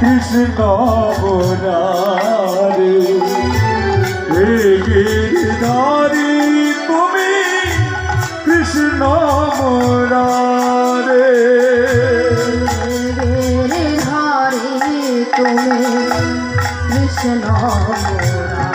কৃষ্ণ বরারে গিরধারি তুমি কৃষ্ণ বরারে গিরধারি তুমি Krishna বরারে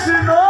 si no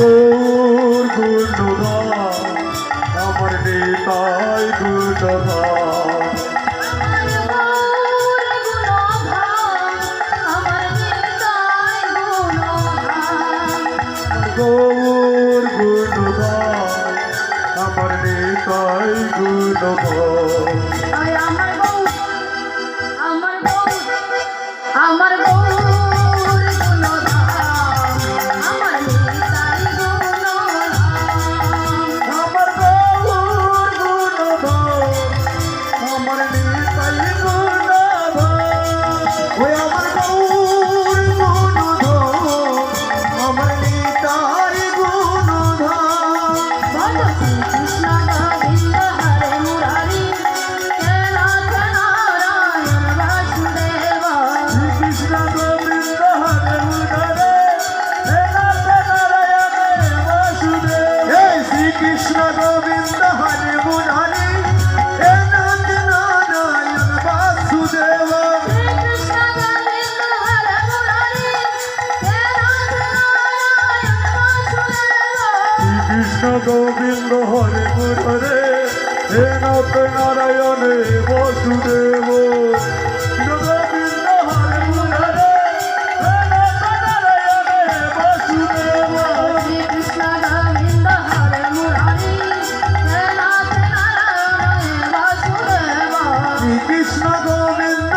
ঠাকুর গুণরা আমার নিতাই গুণরা গৌর গুণরা আমার নিতাই গুণরা গোবিন্দ হরে গুরে হে নারায়ণে বসুদেব। I'm Anna Gomez